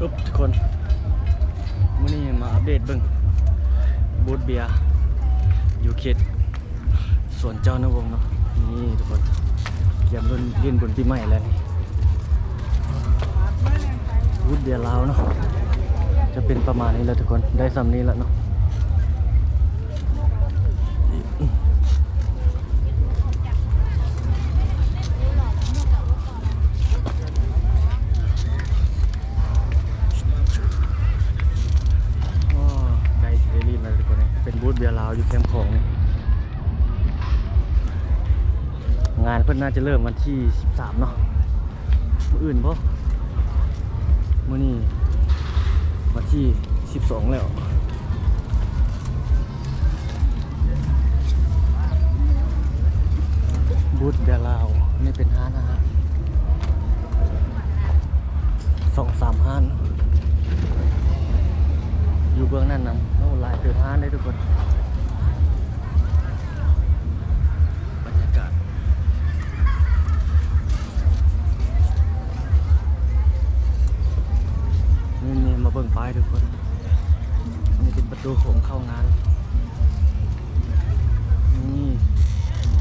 อุ๊บทุกคนมื่อนี้มาอัปเดตเบิ่งบูธเบียร์อยู่เขตสวนเจ้านวงเนาะนี่ทุกคนเกียมรุ่นเล่นบนปีใหม่แล้วนี่บูธเบียร์ลาวเนาะจะเป็นประมาณนี้แล้วทุกคนได้สำนี้แล้วเนาะโอ้ใกล้สิได้รีบแล้วทุกคนนี่ เบียร์ลาวอยู่แคมป์ของ งานเพิ่นน่าจะเริ่มวันที่ 13 เนาะมื้ออื่นบ่มื้อนี้วันที่ 12 แล้วบูธเบียร์ลาวนี่เป็นห้านอาหารสองสามห้าน เบื้องนั้นนะโอ้ลายเติมห้านได้ทุกคน บรรยากาศ นี่นี่มาเบิ่งป้ายทุกคน นี่เป็นประตูโขงเข้างาน นี่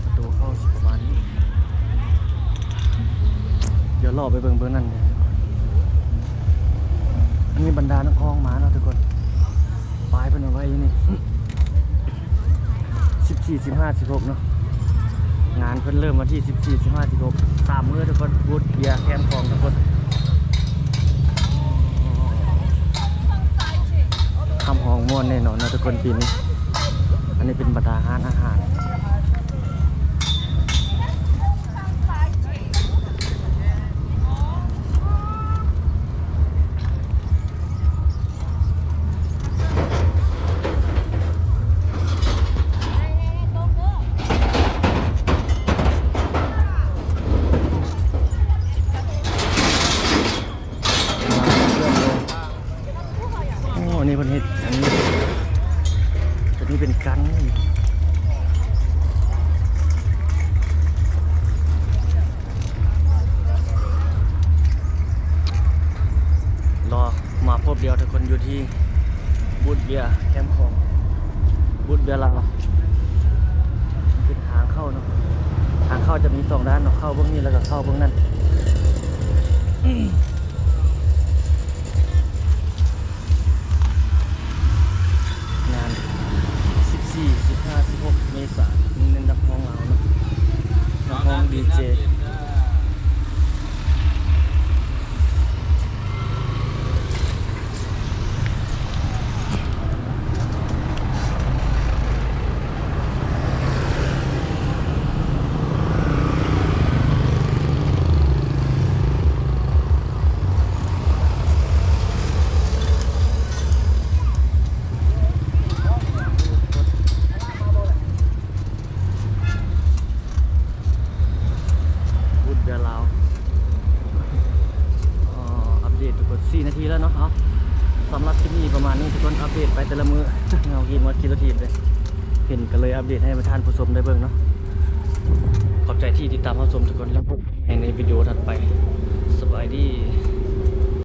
ประตูเข้าสิประมาณนี้ เดี๋ยวรอไปเบิ่งเบื้องนั้นเลยอันนี้บรรดานักห้องมาเนาะทุกคน ลายเป็นเอาไว้นี่สิบสี่สิบห้าสิบหกเนาะงานเพิ่นเริ่มวันที่สิบสี่สิบห้าสิบหกสามมื้อทุกคนบูธเบียร์แคมของทุกคนทำห้องม่วนแน่นอนนะทุกคนปีนี้ อันนี้เป็นบรรดาอาหารอาหาร เพิ่นเฮ็ดอันนี้อันนี้เป็นกันรอมาพบเดียวทุกคนอยู่ที่บูธเบียแคมป์ของบูธเบียร์เราวเป็นทางเข้าเนาะทางเข้าจะมีสองด้านเนาะเข้าเบื้องนี้แล้วก็เข้าเบื้องนั้น นักร้องดีเจ พูดเดือนลาวอ่าอัปเดตทุกคน4นาที แล้วเนาะเอาสำหรับคลิปนี้ประมาณนี้ทุกคนอัปเดตไปแต่ละมือเงากินวัดกิโลทีเลยเห็นกันเลยอัปเดตให้ประธานผู้ชมได้เบิ่งเนาะขอบใจที่ติดตามรับชมทุกคนแล้วพบกันในวิดีโอถัดไปสบายดี